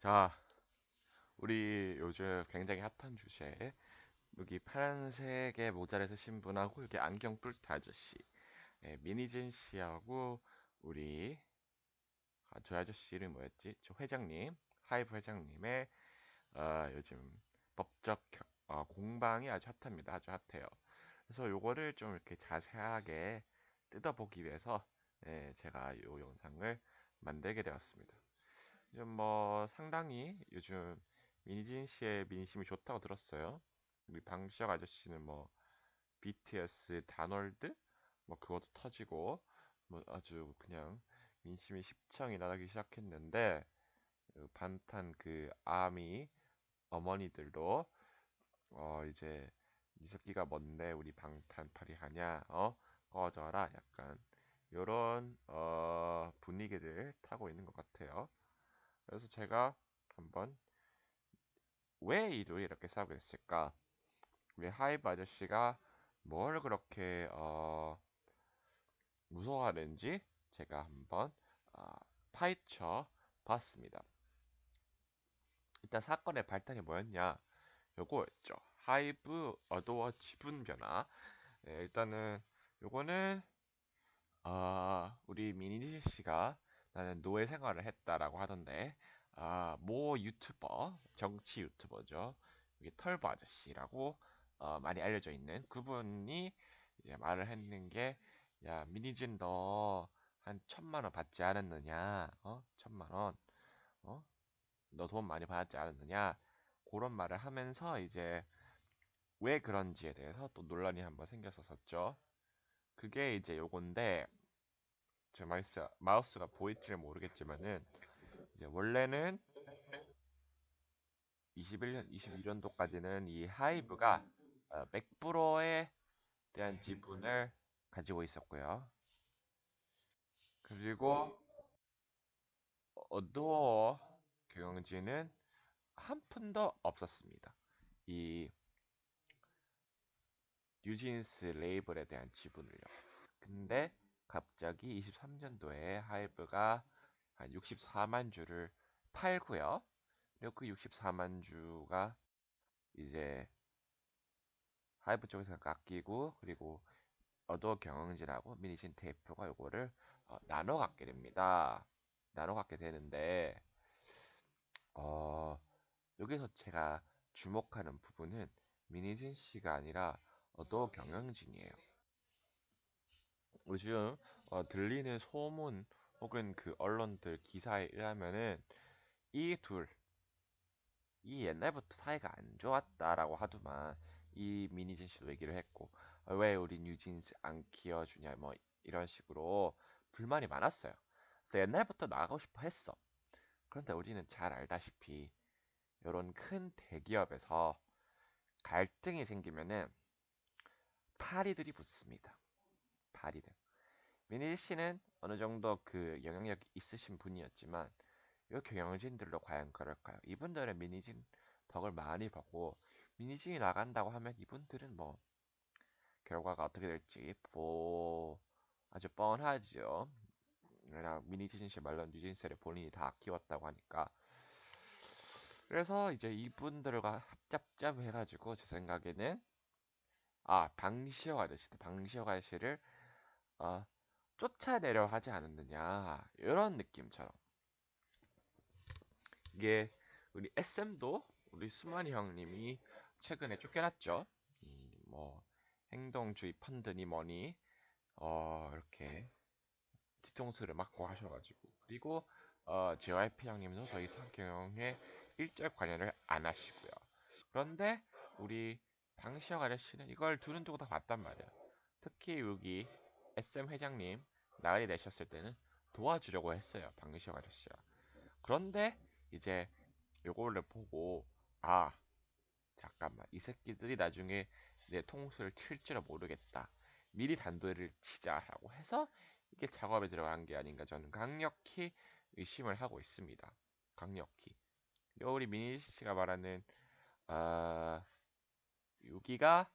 자, 우리 요즘 굉장히 핫한 주제. 여기 파란색의 모자를 쓰신 분하고 여기 안경 뿔테 아저씨. 예, 미니진 씨하고 우리 아, 저 아저씨 이름 뭐였지? 저 회장님, 하이브 회장님의 어, 요즘 법적 겨- 어, 공방이 아주 핫합니다. 아주 핫해요. 그래서 요거를 좀 이렇게 자세하게 뜯어보기 위해서 예, 제가 이 영상을 만들게 되었습니다. 뭐 상당히 요즘 민진 씨의 민심이 좋다고 들었어요. 우리 방시혁 아저씨는 뭐 BTS 단월드 뭐 그것도 터지고 뭐 아주 그냥 민심이 십창이 나기 시작했는데 그 반탄 그 아미 어머니들도 어 이제 이 새끼가 뭔데 우리 방탄팔이 하냐? 어? 꺼져라 약간 요런 어 분위기를 타고 있는 것 같아요. 그래서 제가 한번 왜 이 둘이 이렇게 싸우게 됐을까? 우리 하이브 아저씨가 뭘 그렇게 어, 무서워하는지 제가 한번 어, 파헤쳐 봤습니다. 일단 사건의 발단이 뭐였냐? 요거였죠. 하이브 어도어 지분 변화. 네, 일단은 요거는 어, 우리 미니지 씨가 나는 노예 생활을 했다라고 하던데 아, 모 유튜버, 정치 유튜버죠. 여기 털보 아저씨라고 어, 많이 알려져 있는 그분이 이제 말을 했는 게, 야, 미니진 너 한 천만 원 받지 않았느냐? 어? 천만 원. 어? 너 돈 많이 받았지 않았느냐? 그런 말을 하면서 이제 왜 그런지에 대해서 또 논란이 한번 생겼었었죠. 그게 이제 요건데, 제 마우스, 마우스가 보일지를 모르겠지만은, 이제 원래는 21년, 22년도까지는 이 하이브가 어, 맥브로에 대한 지분을 가지고 있었고요. 그리고 어도어 경영진은 한 푼도 없었습니다. 이 뉴진스 레이블에 대한 지분을요. 근데 갑자기 23년도에 하이브가 한 64만 주를 팔고요. 그리고 그 64만 주가 이제 하이브 쪽에서 깎이고 그리고 어도 경영진하고 미니진 테이프가 요거를 어, 나눠 갖게 됩니다. 나눠 갖게 되는데 어, 여기서 제가 주목하는 부분은 미니진 씨가 아니라 어도 경영진이에요. 요즘 어, 들리는 소문 혹은 그 언론들 기사에 의하면은 이 둘, 이 옛날부터 사이가 안 좋았다라고 하더만 이 미니진 씨도 얘기를 했고 어, 왜 우리 뉴진스 안 키워주냐 뭐 이런 식으로 불만이 많았어요. 그래서 옛날부터 나가고 싶어 했어. 그런데 우리는 잘 알다시피 이런 큰 대기업에서 갈등이 생기면은 파리들이 붙습니다. 파리들. 미니 씨는 어느 정도 그 영향력이 있으신 분이었지만 이 경영진들도 과연 그럴까요? 이분들은 미니진 덕을 많이 보고 미니진이 나간다고 하면 이분들은 뭐 결과가 어떻게 될지 보 아주 뻔하죠. 그냥 미니진 씨 말론 뉴진스를 본인이 다 키웠다고 하니까 그래서 이제 이분들과 합잡잡 해가지고 제 생각에는 아 방시혁 아저씨다 방시혁 아저씨를 어, 쫓아내려 하지 않았느냐 이런 느낌처럼 이게 우리 SM도 우리 수만이 형님이 최근에 쫓겨났죠. 이뭐 행동주의 펀드니 뭐니 어 이렇게 뒤통수를 맞고 하셔가지고 그리고 어, JYP 형님도 더 이상 경영에 일절 관여를 안 하시고요. 그런데 우리 방시혁 아저씨는 이걸 두눈 두고 다 봤단 말이야. 특히 여기 SM 회장님 나으리 내셨을 때는 도와주려고 했어요. 방시혁 아저씨가. 그런데 이제 요거를 보고 아 잠깐만 이 새끼들이 나중에 내 통수를 칠지를 모르겠다. 미리 단도를 치자라고 해서 이게 작업에 들어간 게 아닌가 저는 강력히 의심을 하고 있습니다. 강력히. 그리고 우리 미니 씨가 말하는 어, 여기가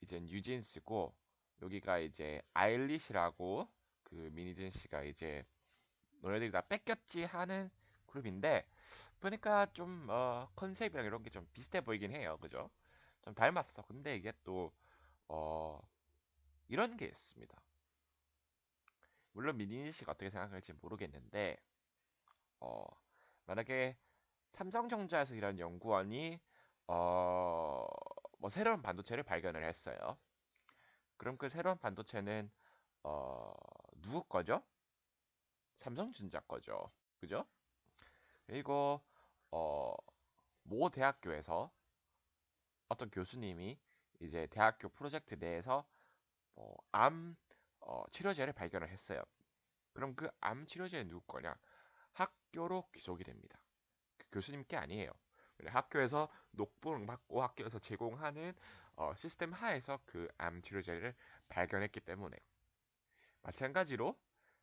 이제 뉴진스고 여기가 이제 아일리시라고 그 미니진 씨가 이제 너네들이 다 뺏겼지 하는 그룹인데 보니까 좀 어, 컨셉이랑 이런 게 좀 비슷해 보이긴 해요. 그죠? 좀 닮았어. 근데 이게 또 어, 이런 게 있습니다. 물론 미니 씨가 어떻게 생각할지 모르겠는데 어, 만약에 삼성전자에서 일하는 연구원이 어, 뭐 새로운 반도체를 발견을 했어요. 그럼 그 새로운 반도체는 어, 누구 거죠? 삼성전자 거죠. 그죠? 그리고 어, 모 대학교에서 어떤 교수님이 이제 대학교 프로젝트 내에서 뭐암 어, 치료제를 발견을 했어요. 그럼 그 암 치료제는 누구 거냐? 학교로 귀속이 됩니다. 그 교수님께 아니에요. 학교에서 녹봉을 받고 학교에서 제공하는 어, 시스템 하에서 그 암 치료제를 발견했기 때문에 마찬가지로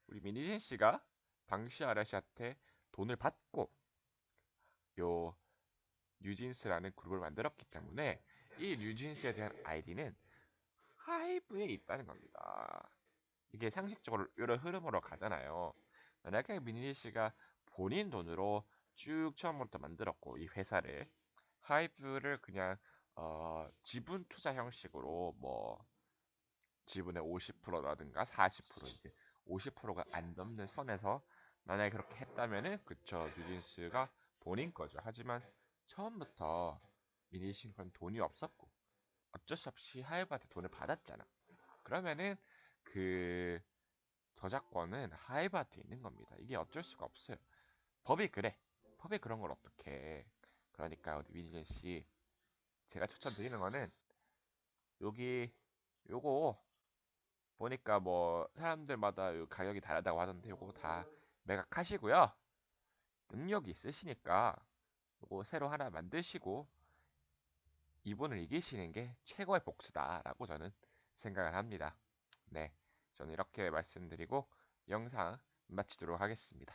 우리 미니진 씨가 방시 아라시한테 돈을 받고 요 뉴진스라는 그룹을 만들었기 때문에 이 뉴진스에 대한 아이디는 하이브에 있다는 겁니다. 이게 상식적으로 이런 흐름으로 가잖아요. 만약에 미니 씨가 본인 돈으로 쭉 처음부터 만들었고 이 회사를 하이브를 그냥 어, 지분 투자 형식으로 뭐 지분의 50%라든가 40% 이제 50%가 안 넘는 선에서 만약에 그렇게 했다면은 그쵸 뉴진스가 본인 거죠. 하지만 처음부터 미니싱크는 돈이 없었고 어쩔 수 없이 하이브한테 돈을 받았잖아. 그러면은 그 저작권은 하이브한테 있는 겁니다. 이게 어쩔 수가 없어요. 법이 그래. 법이 그런 걸 어떻게? 그러니까 우리 미니젠 씨 제가 추천드리는 거는 여기 요거 보니까 뭐 사람들마다 가격이 다르다고 하던데 요거 다 매각하시고요. 능력이 있으시니까 요거 새로 하나 만드시고 이분을 이기시는 게 최고의 복수다라고 저는 생각을 합니다. 네, 저는 이렇게 말씀드리고 영상 마치도록 하겠습니다.